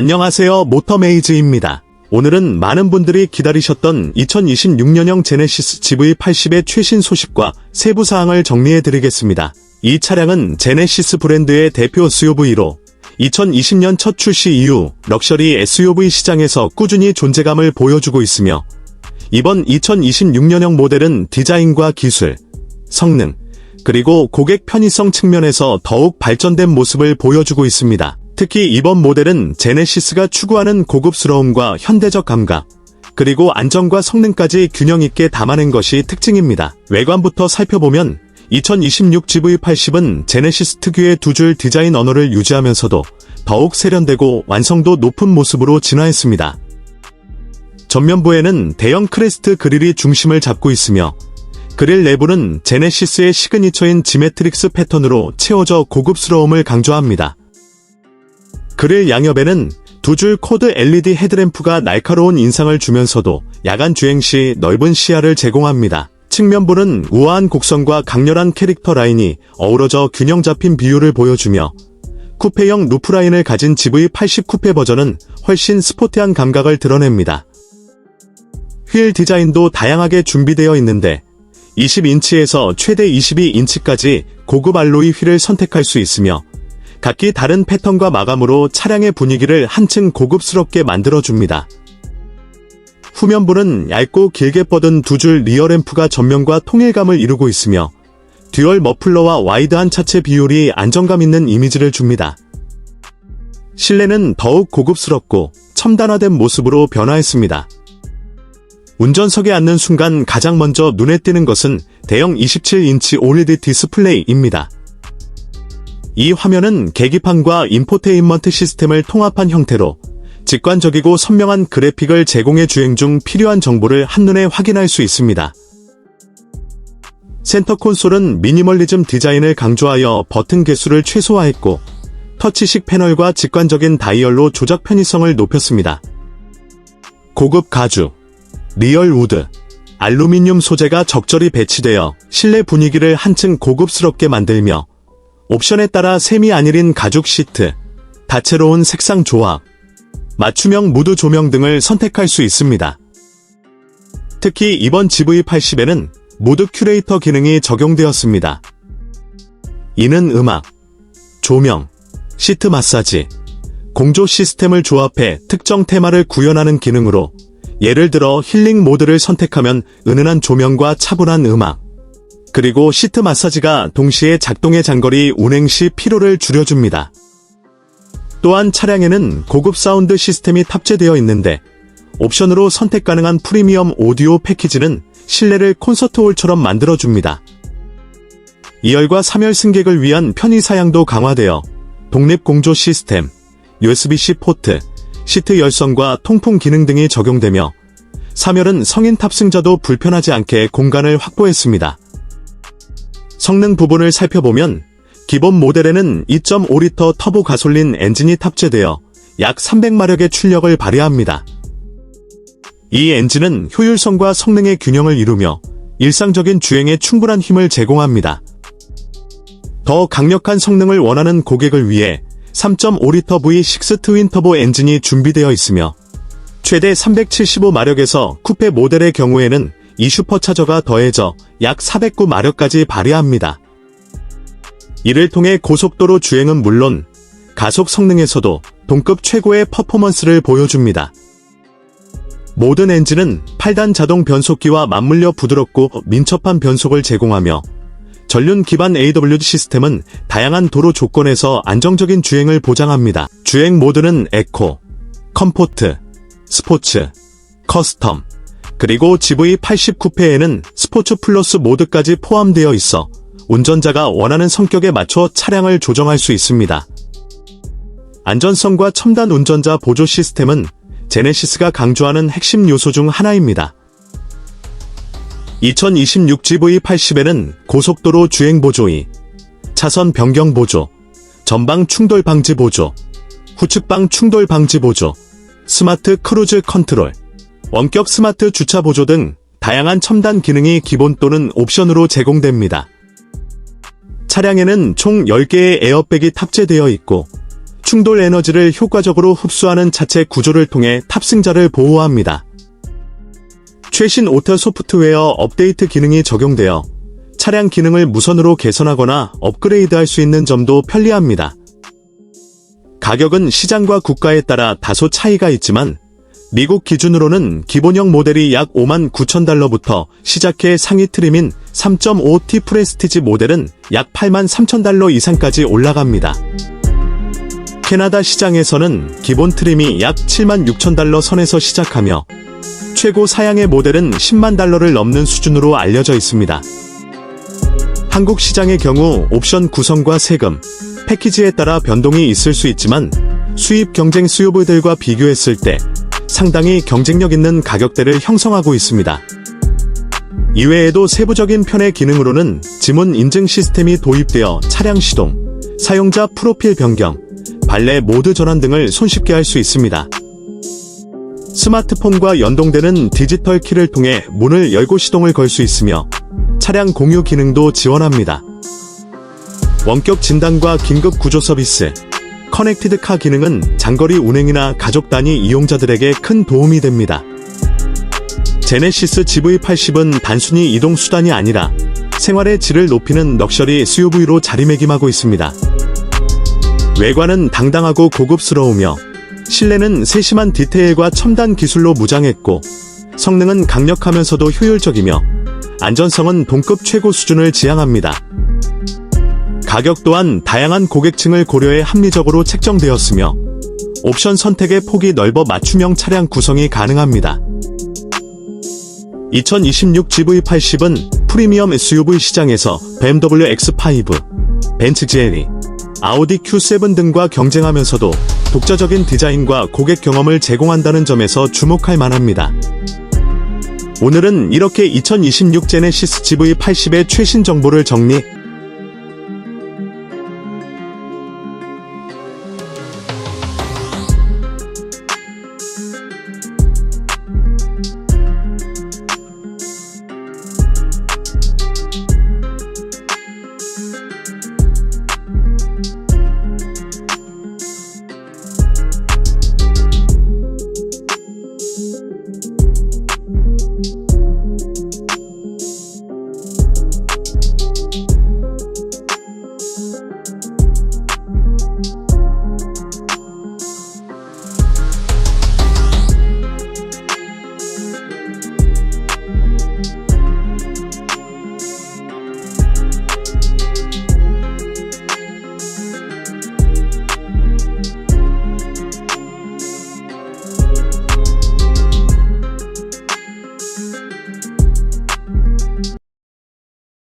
안녕하세요 모터메이즈입니다. 오늘은 많은 분들이 기다리셨던 2026년형 제네시스 GV80의 최신 소식과 세부 사항을 정리해 드리겠습니다. 이 차량은 제네시스 브랜드의 대표 SUV로 2020년 첫 출시 이후 럭셔리 SUV 시장에서 꾸준히 존재감을 보여주고 있으며 이번 2026년형 모델은 디자인과 기술, 성능, 그리고 고객 편의성 측면에서 더욱 발전된 모습을 보여주고 있습니다. 특히 이번 모델은 제네시스가 추구하는 고급스러움과 현대적 감각, 그리고 안정과 성능까지 균형 있게 담아낸 것이 특징입니다. 외관부터 살펴보면 2026 GV80은 제네시스 특유의 두 줄 디자인 언어를 유지하면서도 더욱 세련되고 완성도 높은 모습으로 진화했습니다. 전면부에는 대형 크레스트 그릴이 중심을 잡고 있으며 그릴 내부는 제네시스의 시그니처인 지메트릭스 패턴으로 채워져 고급스러움을 강조합니다. 그릴 양옆에는 두 줄 코드 LED 헤드램프가 날카로운 인상을 주면서도 야간 주행 시 넓은 시야를 제공합니다. 측면부는 우아한 곡선과 강렬한 캐릭터 라인이 어우러져 균형 잡힌 비율을 보여주며 쿠페형 루프라인을 가진 GV80 쿠페 버전은 훨씬 스포티한 감각을 드러냅니다. 휠 디자인도 다양하게 준비되어 있는데 20인치에서 최대 22인치까지 고급 알로이 휠을 선택할 수 있으며 각기 다른 패턴과 마감으로 차량의 분위기를 한층 고급스럽게 만들어줍니다. 후면부는 얇고 길게 뻗은 두 줄 리어램프가 전면과 통일감을 이루고 있으며 듀얼 머플러와 와이드한 차체 비율이 안정감 있는 이미지를 줍니다. 실내는 더욱 고급스럽고 첨단화된 모습으로 변화했습니다. 운전석에 앉는 순간 가장 먼저 눈에 띄는 것은 대형 27인치 OLED 디스플레이입니다. 이 화면은 계기판과 인포테인먼트 시스템을 통합한 형태로 직관적이고 선명한 그래픽을 제공해 주행 중 필요한 정보를 한눈에 확인할 수 있습니다. 센터 콘솔은 미니멀리즘 디자인을 강조하여 버튼 개수를 최소화했고 터치식 패널과 직관적인 다이얼로 조작 편의성을 높였습니다. 고급 가죽, 리얼 우드, 알루미늄 소재가 적절히 배치되어 실내 분위기를 한층 고급스럽게 만들며 옵션에 따라 세미 아닐인 가죽 시트, 다채로운 색상 조합, 맞춤형 무드 조명 등을 선택할 수 있습니다. 특히 이번 GV80에는 무드 큐레이터 기능이 적용되었습니다. 이는 음악, 조명, 시트 마사지, 공조 시스템을 조합해 특정 테마를 구현하는 기능으로 예를 들어 힐링 모드를 선택하면 은은한 조명과 차분한 음악, 그리고 시트 마사지가 동시에 작동의 장거리 운행 시 피로를 줄여줍니다. 또한 차량에는 고급 사운드 시스템이 탑재되어 있는데 옵션으로 선택 가능한 프리미엄 오디오 패키지는 실내를 콘서트홀처럼 만들어줍니다. 2열과 3열 승객을 위한 편의 사양도 강화되어 독립 공조 시스템, USB-C 포트, 시트 열선과 통풍 기능 등이 적용되며 3열은 성인 탑승자도 불편하지 않게 공간을 확보했습니다. 성능 부분을 살펴보면 기본 모델에는 2.5리터 터보 가솔린 엔진이 탑재되어 약 300마력의 출력을 발휘합니다. 이 엔진은 효율성과 성능의 균형을 이루며 일상적인 주행에 충분한 힘을 제공합니다. 더 강력한 성능을 원하는 고객을 위해 3.5리터 V6 트윈 터보 엔진이 준비되어 있으며 최대 375마력에서 쿠페 모델의 경우에는 이 슈퍼차저가 더해져 약 409마력까지 발휘합니다. 이를 통해 고속도로 주행은 물론 가속 성능에서도 동급 최고의 퍼포먼스를 보여줍니다. 모든 엔진은 8단 자동 변속기와 맞물려 부드럽고 민첩한 변속을 제공하며 전륜 기반 AWD 시스템은 다양한 도로 조건에서 안정적인 주행을 보장합니다. 주행 모드는 에코, 컴포트, 스포츠, 커스텀, 그리고 GV80 쿠페에는 스포츠 플러스 모드까지 포함되어 있어 운전자가 원하는 성격에 맞춰 차량을 조정할 수 있습니다. 안전성과 첨단 운전자 보조 시스템은 제네시스가 강조하는 핵심 요소 중 하나입니다. 2026 GV80에는 고속도로 주행 보조이, 차선 변경 보조, 전방 충돌 방지 보조, 후측방 충돌 방지 보조, 스마트 크루즈 컨트롤, 원격 스마트 주차 보조 등 다양한 첨단 기능이 기본 또는 옵션으로 제공됩니다. 차량에는 총 10개의 에어백이 탑재되어 있고 충돌 에너지를 효과적으로 흡수하는 자체 구조를 통해 탑승자를 보호합니다. 최신 오터 소프트웨어 업데이트 기능이 적용되어 차량 기능을 무선으로 개선하거나 업그레이드할 수 있는 점도 편리합니다. 가격은 시장과 국가에 따라 다소 차이가 있지만 미국 기준으로는 기본형 모델이 약 5만 9천 달러부터 시작해 상위 트림인 3.5T 프레스티지 모델은 약 8만 3천 달러 이상까지 올라갑니다. 캐나다 시장에서는 기본 트림이 약 7만 6천 달러 선에서 시작하며 최고 사양의 모델은 10만 달러를 넘는 수준으로 알려져 있습니다. 한국 시장의 경우 옵션 구성과 세금, 패키지에 따라 변동이 있을 수 있지만 수입 경쟁 수요부들과 비교했을 때 상당히 경쟁력 있는 가격대를 형성하고 있습니다. 이외에도 세부적인 편의 기능으로는 지문 인증 시스템이 도입되어 차량 시동, 사용자 프로필 변경, 발레 모드 전환 등을 손쉽게 할 수 있습니다. 스마트폰과 연동되는 디지털 키를 통해 문을 열고 시동을 걸 수 있으며 차량 공유 기능도 지원합니다. 원격 진단과 긴급 구조 서비스, 커넥티드 카 기능은 장거리 운행이나 가족 단위 이용자들에게 큰 도움이 됩니다. 제네시스 GV80은 단순히 이동 수단이 아니라 생활의 질을 높이는 럭셔리 SUV로 자리매김하고 있습니다. 외관은 당당하고 고급스러우며 실내는 세심한 디테일과 첨단 기술로 무장했고 성능은 강력하면서도 효율적이며 안전성은 동급 최고 수준을 지향합니다. 가격 또한 다양한 고객층을 고려해 합리적으로 책정되었으며 옵션 선택의 폭이 넓어 맞춤형 차량 구성이 가능합니다. 2026 GV80은 프리미엄 SUV 시장에서 BMW X5, 벤츠 GLE, 아우디 Q7 등과 경쟁하면서도 독자적인 디자인과 고객 경험을 제공한다는 점에서 주목할 만합니다. 오늘은 이렇게 2026 제네시스 GV80의 최신 정보를 정리,